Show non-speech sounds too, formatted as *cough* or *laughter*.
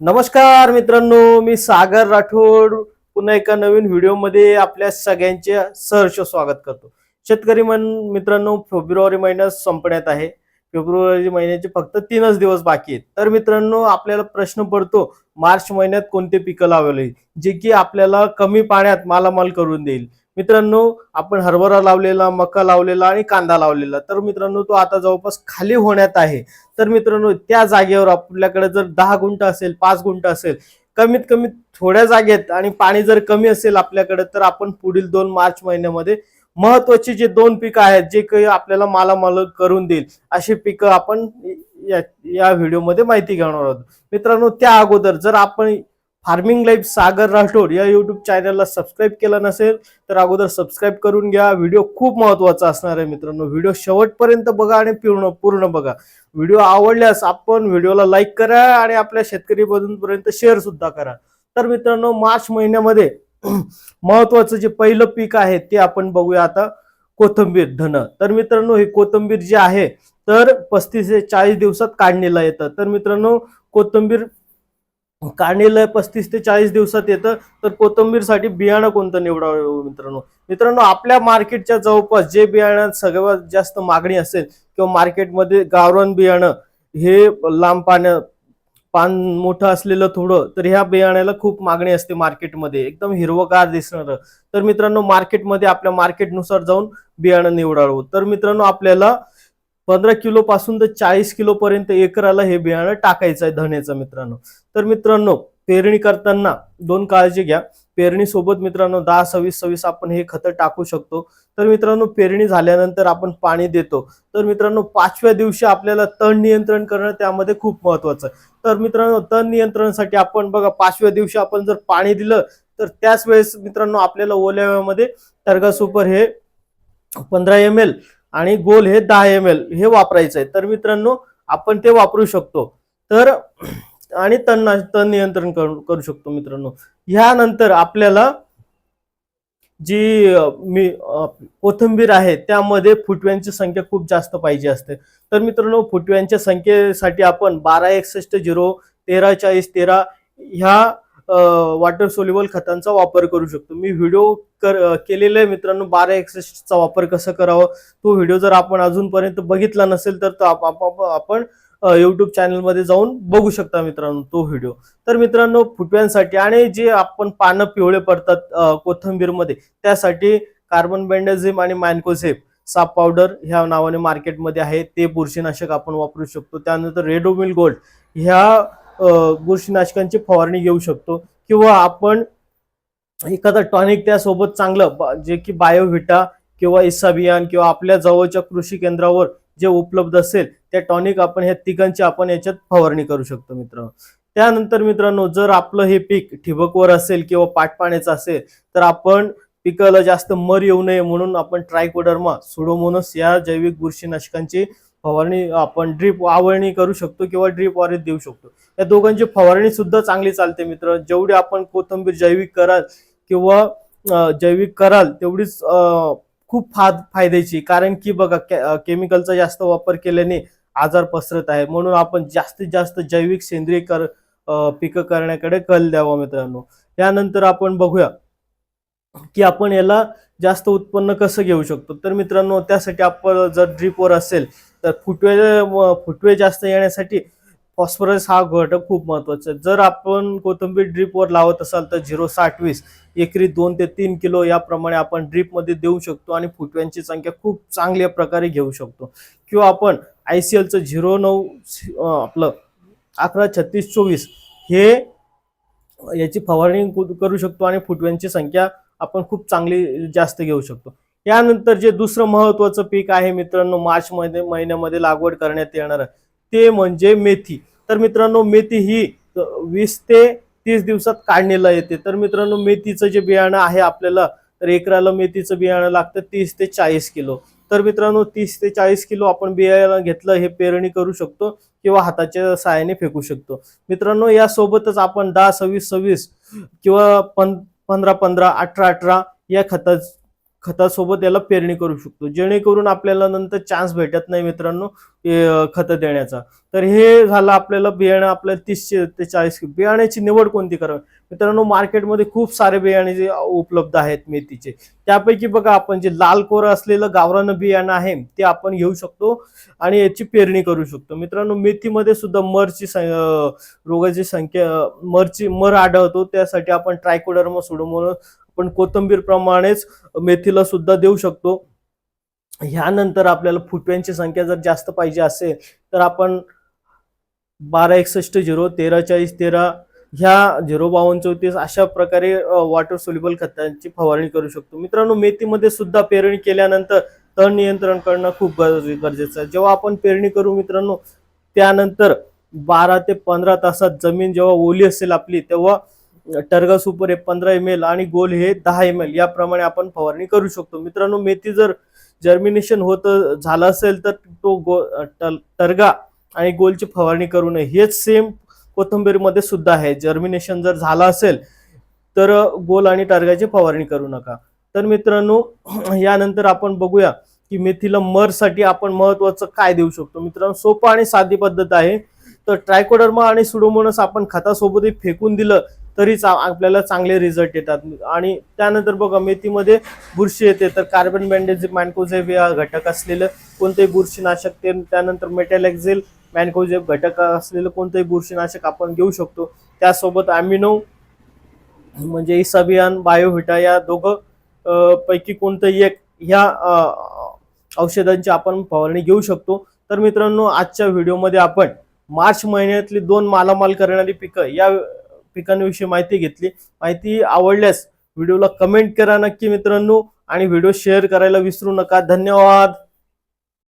नमस्कार मित्रांनो मी सागर राठोड. पुन्हा एका नवीन व्हिडिओमध्ये आपल्या सगळ्यांचे सहर्ष स्वागत करतो. शेतकरी मन मित्रांनो फेब्रुवारी महिना संपण्यात आहे. फेब्रुवारी महिन्याचे फक्त तीनच दिवस बाकी आहेत. तर मित्रांनो आपल्याला प्रश्न पडतो मार्च महिन्यात कोणते पिकं लावले जे की आपल्याला कमी पाण्यात मालामाल करून देईल. मित्रांनो आपण हरभरा लावलेला मका लावलेला आणि कांदा लावलेला. तर मित्रांनो तो आता जवळपास खाली होण्यात आहे. तर मित्रांनो त्या जागेवर आपल्याकडे जर दहा गुंठ असेल पाच गुंठ असेल कमीत कमी थोड्या जागेत आणि पाणी जर कमी असेल आपल्याकडे तर आपण पुढील दोन मार्च महिन्यामध्ये महत्वाची जे दोन पिकं आहेत जे काही आपल्याला मालामाल करून देईल अशी पिकं आपण या या व्हिडिओमध्ये माहिती घेणार आहोत. मित्रांनो त्या अगोदर जर आपण फार्मिंग लाईफ सागर राठोड या युट्यूब चॅनलला सबस्क्राईब केलं नसेल तर अगोदर सबस्क्राईब करून घ्या. व्हिडिओ खूप महत्त्वाचा असणार आहे मित्रांनो. व्हिडिओ शेवटपर्यंत बघा आणि पूर्ण पूर्ण बघा. व्हिडिओ आवडल्यास आपण व्हिडिओला लाईक करा आणि आपल्या शेतकरी बंधूंपर्यंत शेअर सुद्धा करा. तर मित्रांनो मार्च महिन्यामध्ये *clears throat* महत्वाचं जे पहिलं पीक आहे ते आपण बघूया आता कोथंबीर धन तर मित्रांनो हे कोथंबीर जे आहे तर पस्तीस ते चाळीस दिवसात काढणीला येतं. तर मित्रांनो कोथंबीर काढणीला पस्तीस ते चाळीस दिवसात येतं. तर कोथंबीरसाठी बियाणं कोणतं निवडावं हो मित्रांनो? मित्रांनो आपल्या मार्केटच्या जवळपास जे बियाण्यात सगळ्यात जास्त मागणी असेल किंवा मार्केटमध्ये गावरान बियाणं हे लांब पाण्या पान मोठं असलेलं थोडं तर ह्या बियाण्याला खूप मागणी असते मार्केटमध्ये. एकदम हिरवगार दिसणारं. तर मित्रांनो मार्केटमध्ये आपल्या मार्केटनुसार जाऊन बियाणं निवडावं. तर मित्रांनो आपल्याला पंधरा किलो पासून तर चाळीस किलो पर्यंत एकराला हे बियाणं टाकायचं आहे धण्याचं मित्रांनो. तर मित्रांनो पेरणी करताना दोन काळजी घ्या. पेरणीसोबत मित्रांनो दहा सव्वीस सव्वीस आपण हे खतं टाकू शकतो. तर मित्रांनो पेरणी झाल्यानंतर आपण पाणी देतो. तर मित्रांनो पाचव्या दिवशी आपल्याला तण नियंत्रण करणं त्यामध्ये खूप महत्वाचं. आहे तर मित्रांनो तण नियंत्रणासाठी आपण बघा पाचव्या दिवशी आपण जर पाणी दिलं तर त्याच वेळेस मित्रांनो आपल्याला ओल्याव्यामध्ये टर्गा सुपर हे पंधरा एम एल आणि गोल हे दहा एम एल हे वापरायचं आहे. तर मित्रांनो आपण ते वापरू शकतो. तर आणि तण तण नियंत्रण करू करू शकतो मित्रांनो. ह्यानंतर आपल्याला जी मी कोथिंबीर आहे त्यामध्ये फुटव्यांची संख्या खूप जास्त पाहिजे असते. तर मित्रांनो फुटव्यांच्या संख्येसाठी आपण बारा एकसष्ट झिरो तेरा चाळीस तेरा ह्या वॉटर सोल्युबल खतांचा वापर करू शकतो. मी व्हिडिओ कर केलेला आहे मित्रांनो बारा एक्सेसचा वापर कसं करावा? तो व्हिडिओ जर आपण अजूनपर्यंत बघितला नसेल तर तो आप- आप- आपण युट्यूब चॅनलमध्ये जाऊन बघू शकता मित्रांनो तो व्हिडिओ तर मित्रांनो फुटव्यांसाठी आणि जे आपण पानं पिवळे पडतात कोथंबीरमध्ये कोथिंबीरमध्ये त्यासाठी कार्बन बेंडाझिम आणि मॅनकोझेप साप पावडर ह्या नावाने मार्केटमध्ये आहे. ते बुरशीनाशक आपण वापरू शकतो. त्यानंतर रेडोमिल गोल्ड ह्या बुरशीनाशकांची फवारणी घेऊ शकतो. किंवा आपण एखादा टॉनिक त्यासोबत चांगलं जे की बायोव्हिटा किंवा इसाबियान किंवा आपल्या जवळच्या कृषी केंद्रावर जे उपलब्ध असेल त्या टॉनिक आपण ह्या तिघांची आपण याच्यात फवारणी करू शकतो मित्रांनो. त्यानंतर मित्रांनो जर आपलं हे पीक ठिबकवर असेल किंवा पाटपाण्याचं असेल तर आपण पिकाला जास्त मर येऊ नये म्हणून आपण ट्रायकोडर्मा सुडोमोनस या जैविक बुरशीनाशकांची फवारणी आपण ड्रीप आवळणी करू शकतो किंवा ड्रीप वारीत देऊ शकतो. या दोघांची फवारणी सुद्धा चांगली चालते मित्र. जेवढी आपण कोथंबीर जैविक कराल किंवा जैविक कराल तेवढीच खूप फाद फायद्याची. कारण की बघा के- केमिकलचा जास्त वापर केल्याने आजार पसरत आहे म्हणून आपण जास्तीत जास्त जैविक सेंद्रिय कर पिकं करण्याकडे कल द्यावा मित्रांनो. त्यानंतर आपण बघूया की आपण याला जास्त उत्पन्न कसं घेऊ शकतो. तर मित्रांनो त्यासाठी आपण जर ड्रीपवर असेल तर फुटवे फुटवे जास्त येण्यासाठी फॉस्फरस हा घटक खूप महत्त्वाचा आहे. जर आपण कोथिंबीर ड्रीपवर लावत असाल तर झिरो साठ वीस एकरी दोन ते तीन किलो याप्रमाणे आपण ड्रीपमध्ये देऊ शकतो आणि फुटव्यांची संख्या खूप चांगल्या प्रकारे घेऊ शकतो. किंवा आपण आय सी एलचं झिरो नऊ आपलं अकरा छत्तीस चोवीस हे याची फवारणी कु- करू शकतो आणि फुटव्यांची संख्या आपण खूप चांगली जास्त घेऊ शकतो. यानंतर जे दुसरं महत्वाचं पीक आहे मित्रांनो मार्च मध्ये महिन्यामध्ये लागवड करण्यात येणार आहे, ते म्हणजे मेथी. तर मित्रांनो मेथी ही वीस ते तीस दिवसात काढणीला येते. तर मित्रांनो मेथीचं जे बियाणं आहे आपल्याला तर एकराला मेथीचं बियाणं लागतं तीस ते चाळीस किलो. तर मित्रांनो तीस ते चाळीस किलो आपण बियाणं घेतलं हे पेरणी करू शकतो किंवा हाताच्या सहाय्याने फेकू शकतो. मित्रांनो यासोबतच आपण दहा सव्वीस सव्वीस किंवा पंधरा पंधरा अठरा अठरा या खताच खतासोबत याला पेरणी करू शकतो. जेणेकरून आपल्याला नंतर चान्स भेटत नाही मित्रांनो खतं देण्याचा. तर हे झालं आपल्याला बियाणं आपल्याला तीसशे ते चाळीस बियाण्याची निवड कोणती करावी? मित्रांनो मार्केटमध्ये खूप सारे बियाणे जे उपलब्ध आहेत मेथीचे. त्यापैकी बघा आपण जे लाल कोर असलेलं गावरानं बियाणं आहे ते आपण घेऊ शकतो आणि याची पेरणी करू शकतो. मित्रांनो मेथीमध्ये सुद्धा मरची सं- रोगाची संख्या मरची मर आढळतो. त्यासाठी आपण ट्रायकोडर्मा सुडोमोन आपण कोथंबीर प्रमाणेच मेथीला सुद्धा देऊ शकतो. ह्यानंतर आपल्याला फुटव्यांची संख्या जर जास्त पाहिजे असेल तर आपण बारा एकसष्ट झिरो तेरा चाळीस तेरा ह्या झिरो बावन्न चौतीस अशा प्रकारे वॉटर सोल्युबल खतांची फवारणी करू शकतो. मित्रांनो मेथीमध्ये सुद्धा पेरणी केल्यानंतर तण नियंत्रण करणं खूप गरजेचं आहे. जेव्हा आपण पेरणी करू मित्रांनो त्यानंतर बारा ते पंधरा तासात जमीन जेव्हा ओली असेल आपली तेव्हा टर्गा सुपर हे पंधरा एम एल आणि गोल हे दहा एम एल याप्रमाणे आपण फवारणी करू शकतो. मित्रांनो मेथी जर जर्मिनेशन होत झालं असेल तर तो गो टर्गा आणि गोलची फवारणी करू नये. हेच सेम कोथिंबीरमध्ये सुद्धा आहे. जर्मिनेशन जर झालं असेल तर गोल आणि टर्गाची फवारणी करू नका. तर मित्रांनो यानंतर आपण बघूया की मेथीला मरसाठी आपण महत्वाचं काय देऊ शकतो. मित्रांनो सोपं आणि साधी पद्धत आहे. तर ट्रायकोडर्मा आणि सुडोमोनस आपण खतासोबतही फेकून दिलं तरी चा- आपल्याला चांगले रिझल्ट येतात. आणि त्यानंतर बघा मेथीमध्ये बुरशी येते. तर कार्बन बँडेज मॅनकोझेब या घटक असलेलं कोणतेही बुरशीनाशक ते त्यानंतर मेटॅलेक्झेल मॅनकोझेब घटक असलेलं कोणतंही बुरशीनाशक आपण घेऊ शकतो. त्यासोबत ॲमिनो म्हणजे इसाबियान बायोव्हिटा या दोघं पैकी कोणतंही एक ह्या औषधांची आपण फवारणी घेऊ शकतो. तर मित्रांनो आजच्या व्हिडिओमध्ये आपण मार्च महिन्यातली दोन मालामाल करणारी पिकं या पिकांविषयी माहिती घेतली. माहिती आवडल्यास व्हिडिओला कमेंट करा नक्की मित्रांनो. आणि व्हिडिओ शेअर करायला विसरू नका. धन्यवाद.